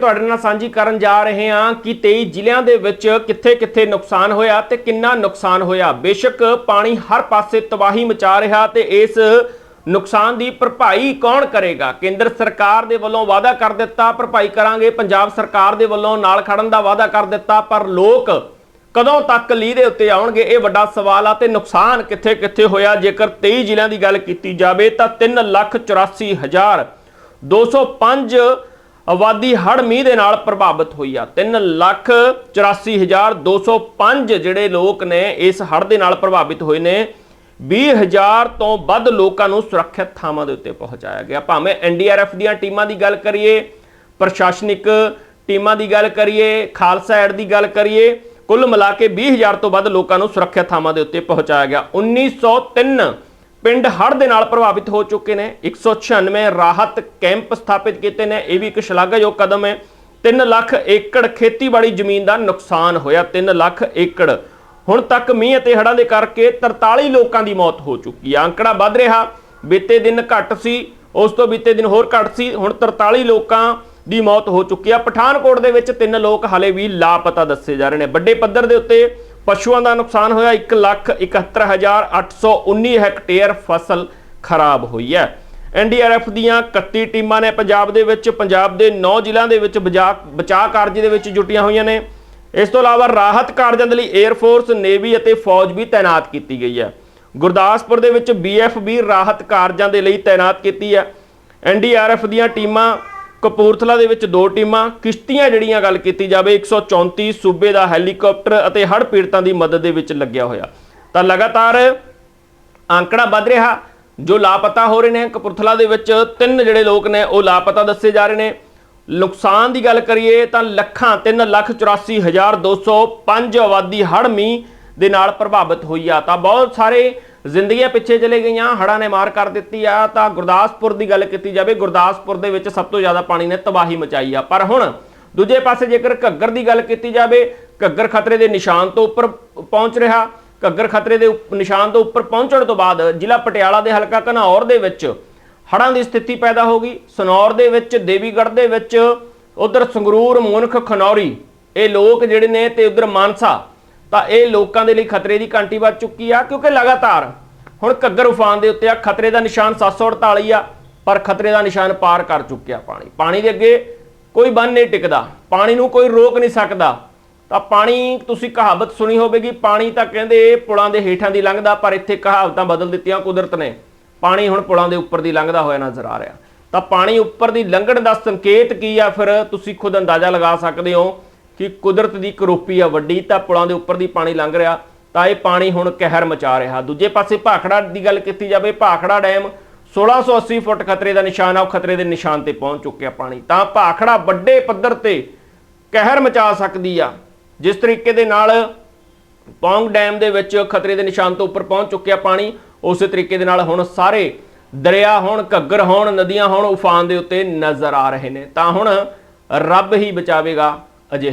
ਤੁਹਾਡੇ ਨਾਲ ਸਾਂਝੀ ਕਰਨ ਜਾ ਰਹੇ ਹਾਂ ਕਿ 23 ਜ਼ਿਲ੍ਹਿਆਂ ਦੇ ਵਿੱਚ ਕਿੱਥੇ-ਕਿੱਥੇ ਨੁਕਸਾਨ ਹੋਇਆ ਤੇ ਕਿੰਨਾ ਨੁਕਸਾਨ ਹੋਇਆ। ਬੇਸ਼ੱਕ ਪਾਣੀ ਹਰ ਪਾਸੇ ਤਬਾਹੀ ਮਚਾ ਰਿਹਾ ਤੇ ਇਸ ਨੁਕਸਾਨ ਦੀ ਭਰਪਾਈ ਕੌਣ ਕਰੇਗਾ? ਕੇਂਦਰ ਸਰਕਾਰ ਦੇ ਵੱਲੋਂ ਵਾਅਦਾ ਕਰ ਦਿੱਤਾ, ਭਰਪਾਈ ਕਰਾਂਗੇ। ਪੰਜਾਬ ਸਰਕਾਰ ਦੇ ਵੱਲੋਂ ਨਾਲ ਖੜਨ ਦਾ ਵਾਅਦਾ ਕਰ ਦਿੱਤਾ, ਪਰ ਲੋਕ ਕਦੋਂ ਤੱਕ ਲੀਹ ਦੇ ਉੱਤੇ ਆਉਣਗੇ? ਇਹ ਵੱਡਾ ਸਵਾਲ ਆ ਤੇ ਨੁਕਸਾਨ ਕਿੱਥੇ-ਕਿੱਥੇ ਹੋਇਆ? ਜੇਕਰ 23 ਜ਼ਿਲ੍ਹਿਆਂ ਦੀ ਗੱਲ ਕੀਤੀ ਜਾਵੇ ਤਾਂ 384205 ਆਬਾਦੀ ਹੜ੍ਹ ਮੀਂਹ ਦੇ ਨਾਲ ਪ੍ਰਭਾਵਿਤ ਹੋਈ ਆ। 384205 ਜਿਹੜੇ ਲੋਕ ਨੇ ਇਸ ਹੜ੍ਹ ਦੇ ਨਾਲ ਪ੍ਰਭਾਵਿਤ ਹੋਏ ਨੇ 20000 ਤੋਂ ਵੱਧ ਲੋਕਾਂ ਨੂੰ ਸੁਰੱਖਿਅਤ ਥਾਵਾਂ ਦੇ ਉੱਤੇ ਪਹੁੰਚਾਇਆ ਗਿਆ। ਭਾਵੇਂ ਐਨਡੀਆਰਐਫ ਦੀਆਂ ਟੀਮਾਂ ਦੀ ਗੱਲ ਕਰੀਏ, ਪ੍ਰਸ਼ਾਸਨਿਕ ਟੀਮਾਂ ਦੀ ਗੱਲ ਕਰੀਏ, ਖਾਲਸਾ ਐਡ ਦੀ ਗੱਲ ਕਰੀਏ, ਕੁੱਲ ਮਿਲਾ ਕੇ 20000 ਤੋਂ ਵੱਧ ਲੋਕਾਂ ਨੂੰ ਸੁਰੱਖਿਅਤ ਥਾਵਾਂ ਦੇ ਉੱਤੇ ਪਹੁੰਚਾਇਆ ਗਿਆ। 1903 ਪਿੰਡ ਹੜ੍ਹ ਦੇ ਨਾਲ ਪ੍ਰਭਾਵਿਤ ਹੋ ਚੁੱਕੇ ਨੇ। 196 ਰਾਹਤ ਕੈਂਪ ਸਥਾਪਿਤ ਕੀਤੇ ਨੇ। ਇਹ ਵੀ ਇੱਕ ਸ਼ਲਾਘਾਯੋਗ ਕਦਮ ਹੈ। 3 ਲੱਖ ਏਕੜ ਖੇਤੀਬਾੜੀ ਜ਼ਮੀਨ ਦਾ ਨੁਕਸਾਨ ਹੋਇਆ। 3 ਲੱਖ ਏਕੜ। ਹੁਣ ਤੱਕ ਮੀਂਹ ਅਤੇ ਹੜ੍ਹਾਂ ਦੇ ਕਰਕੇ 43 ਲੋਕਾਂ ਦੀ ਮੌਤ ਹੋ ਚੁੱਕੀ ਹੈ। ਅੰਕੜਾ ਵੱਧ ਰਿਹਾ। ਬੀਤੇ ਦਿਨ ਘੱਟ ਸੀ। ਉਸ ਤੋਂ ਬੀਤੇ ਦਿਨ ਹੋਰ ਘੱਟ ਸੀ। ਹੁਣ 43 ਲੋਕਾਂ ਦੀ ਮੌਤ ਹੋ ਚੁੱਕੀ ਆ ਪਠਾਨਕੋਟ ਦੇ ਵਿੱਚ ਤਿੰਨ ਲੋਕ ਹਾਲੇ ਵੀ ਲਾਪਤਾ ਦੱਸੇ ਜਾ ਰਹੇ ਨੇ। ਵੱਡੇ ਪੱਧਰ ਦੇ ਉੱਤੇ ਪਸ਼ੂਆਂ ਦਾ ਨੁਕਸਾਨ ਹੋਇਆ। 171819 ਹੈਕਟੇਅਰ ਫਸਲ ਖਰਾਬ ਹੋਈ ਹੈ। ਐਨਡੀਆਰਐਫ ਦੀਆਂ 31 ਟੀਮਾਂ ਨੇ ਪੰਜਾਬ ਦੇ ਵਿੱਚ, ਪੰਜਾਬ ਦੇ 9 ਜ਼ਿਲ੍ਹਿਆਂ ਦੇ ਵਿੱਚ ਬਚਾਅ ਬਚਾਅ ਕਾਰਜ ਦੇ ਵਿੱਚ ਜੁਟੀਆਂ ਹੋਈਆਂ ਨੇ। ਇਸ ਤੋਂ ਇਲਾਵਾ ਰਾਹਤ ਕਾਰਜਾਂ ਦੇ ਲਈ 에ਅਰ ਫੋਰਸ ਨੇਵੀ ਅਤੇ ਫੌਜ ਵੀ ਤਾਇਨਾਤ ਕੀਤੀ ਗਈ ਹੈ। ਗੁਰਦਾਸਪੁਰ ਦੇ ਵਿੱਚ ਬੀਐਫ ਵੀ ਰਾਹਤ ਕਾਰਜਾਂ ਦੇ ਲਈ ਤਾਇਨਾਤ ਕੀਤੀ ਹੈ। ਐਨਡੀਆਰਐਫ ਦੀਆਂ ਟੀਮਾਂ ਕਪੂਰਥਲਾ ਦੇ ਵਿੱਚ ਦੋ ਟੀਮਾਂ ਕਿਸ਼ਤੀਆਂ ਜਿਹੜੀਆਂ ਗੱਲ ਕੀਤੀ ਜਾਵੇ 134 ਸੂਬੇ ਦਾ ਹੈਲੀਕਾਪਟਰ ਅਤੇ ਹੜ੍ਹ ਪੀੜਤਾਂ ਦੀ ਮਦਦ ਦੇ ਵਿੱਚ ਲੱਗਿਆ ਹੋਇਆ। ਤਾਂ ਲਗਾਤਾਰ ਅੰਕੜਾ ਵੱਧ ਰਿਹਾ, ਜੋ ਲਾਪਤਾ ਹੋ ਰਹੇ ਨੇ। ਕਪੂਰਥਲਾ ਦੇ ਵਿੱਚ ਤਿੰਨ ਜਿਹੜੇ ਲੋਕ ਨੇ, ਉਹ ਲਾਪਤਾ ਦੱਸੇ ਜਾ ਰਹੇ ਨੇ। ਨੁਕਸਾਨ ਦੀ ਗੱਲ ਕਰੀਏ ਤਾਂ ਲੱਖਾਂ 384205 ਆਬਾਦੀ ਹੜ੍ਹ ਮੀਂਹ ਦੇ ਨਾਲ ਪ੍ਰਭਾਵਿਤ ਹੋਈ ਆ। ਤਾਂ ਬਹੁਤ ਸਾਰੇ ਜ਼ਿੰਦਗੀਆਂ ਪਿੱਛੇ ਚਲੇ ਗਈਆਂ, ਹੜ੍ਹਾਂ ਨੇ ਮਾਰ ਕਰ ਦਿੱਤੀ ਆ। ਤਾਂ ਗੁਰਦਾਸਪੁਰ ਦੀ ਗੱਲ ਕੀਤੀ ਜਾਵੇ, ਗੁਰਦਾਸਪੁਰ ਦੇ ਵਿੱਚ ਸਭ ਤੋਂ ਜ਼ਿਆਦਾ ਪਾਣੀ ਨੇ ਤਬਾਹੀ ਮਚਾਈ ਆ। ਪਰ ਹੁਣ ਦੂਜੇ ਪਾਸੇ ਜੇਕਰ ਘੱਗਰ ਦੀ ਗੱਲ ਕੀਤੀ ਜਾਵੇ, ਘੱਗਰ ਖਤਰੇ ਦੇ ਨਿਸ਼ਾਨ ਤੋਂ ਉੱਪਰ ਪਹੁੰਚ ਰਿਹਾ। ਘੱਗਰ ਖਤਰੇ ਦੇ ਉੱਪ- ਨਿਸ਼ਾਨ ਤੋਂ ਉੱਪਰ ਪਹੁੰਚਣ ਤੋਂ ਬਾਅਦ ਜ਼ਿਲ੍ਹਾ ਪਟਿਆਲਾ ਦੇ ਹਲਕਾ ਘਨੌਰ ਦੇ ਵਿੱਚ ਹੜ੍ਹਾਂ ਦੀ ਸਥਿਤੀ ਪੈਦਾ ਹੋ ਗਈ। ਸਨੌਰ ਦੇ ਵਿੱਚ, ਦੇਵੀਗੜ੍ਹ ਦੇ ਵਿੱਚ, ਉਧਰ ਸੰਗਰੂਰ, ਮੁਨਖ, ਖਨੌਰੀ, ਇਹ ਲੋਕ ਜਿਹੜੇ ਨੇ ਤੇ ਉਧਰ ਮਾਨਸਾ ਤਾਂ ਇਹ ਲੋਕਾਂ ਦੇ ਲਈ ਖਤਰੇ ਦੀ ਘੰਟੀ ਵੱਜ ਚੁੱਕੀ ਆ, ਕਿਉਂਕਿ ਲਗਾਤਾਰ ਹੁਣ ਘੱਗਰ ਉਫਾਨ ਦੇ ਉੱਤੇ ਆ, ਖਤਰੇ ਦਾ ਨਿਸ਼ਾਨ 748 ਆ, ਪਰ ਖਤਰੇ ਦਾ ਨਿਸ਼ਾਨ ਪਾਰ ਕਰ ਚੁੱਕਿਆ ਪਾਣੀ। ਪਾਣੀ ਦੇ ਅੱਗੇ ਕੋਈ ਬੰਨ ਨਹੀਂ ਟਿਕਦਾ, ਪਾਣੀ ਨੂੰ ਕੋਈ ਰੋਕ ਨਹੀਂ ਸਕਦਾ। ਤਾਂ ਪਾਣੀ, ਤੁਸੀਂ ਕਹਾਵਤ ਸੁਣੀ ਹੋਵੇਗੀ, ਪਾਣੀ ਤਾਂ ਕਹਿੰਦੇ ਪੁਲਾਂ ਦੇ ਹੇਠਾਂ ਦੀ ਲੰਘਦਾ, ਪਰ ਇੱਥੇ ਕਹਾਵਤਾਂ ਬਦਲ ਦਿੱਤੀਆਂ ਕੁਦਰਤ ਨੇ। ਪਾਣੀ ਹੁਣ ਪੁਲਾਂ ਦੇ ਉੱਪਰ ਦੀ ਲੰਘਦਾ ਹੋਇਆ ਨਜ਼ਰ ਆ ਰਿਹਾ। ਤਾਂ ਪਾਣੀ ਉੱਪਰ ਦੀ ਲੰਘਣ ਦਾ ਸੰਕੇਤ ਕੀ ਆ, ਫਿਰ ਤੁਸੀਂ ਖੁਦ ਅੰਦਾਜ਼ਾ ਲਗਾ ਸਕਦੇ ਹੋ ਕਿ ਕੁਦਰਤ ਦੀ ਕਰੋਪੀ ਆ ਵੱਡੀ, ਤਾਂ ਪੁਲਾਂ ਦੇ ਉੱਪਰ ਦੀ ਪਾਣੀ ਲੰਘ ਰਿਹਾ, ਤਾਂ ਇਹ ਪਾਣੀ ਹੁਣ ਕਹਿਰ ਮਚਾ ਰਿਹਾ। ਦੂਜੇ ਪਾਸੇ ਭਾਖੜਾ ਦੀ ਗੱਲ ਕੀਤੀ ਜਾਵੇ, ਭਾਖੜਾ ਡੈਮ 1680 ਫੁੱਟ ਖਤਰੇ ਦਾ ਨਿਸ਼ਾਨ ਆ, ਉਹ ਖਤਰੇ ਦੇ ਨਿਸ਼ਾਨ ਤੇ ਪਹੁੰਚ ਚੁੱਕਿਆ ਪਾਣੀ। ਤਾਂ ਭਾਖੜਾ ਵੱਡੇ ਪੱਧਰ ਤੇ ਕਹਿਰ ਮਚਾ ਸਕਦੀ ਆ। ਜਿਸ ਤਰੀਕੇ ਦੇ ਨਾਲ ਪੌਂਗ ਡੈਮ ਦੇ ਵਿੱਚ ਖਤਰੇ ਦੇ ਨਿਸ਼ਾਨ ਤੋਂ ਉੱਪਰ ਪਹੁੰਚ ਚੁੱਕਿਆ ਪਾਣੀ, ਉਸੇ ਤਰੀਕੇ ਦੇ ਨਾਲ ਹੁਣ ਸਾਰੇ ਦਰਿਆ ਹੋਣ, ਘੱਗਰ ਹੋਣ, ਨਦੀਆਂ ਹੋਣ, ਉਫਾਨ ਦੇ ਉੱਤੇ ਨਜ਼ਰ ਆ ਰਹੇ ਨੇ। ਤਾਂ ਹੁਣ ਰੱਬ ਹੀ ਬਚਾਵੇਗਾ ਅਜਿਹੀ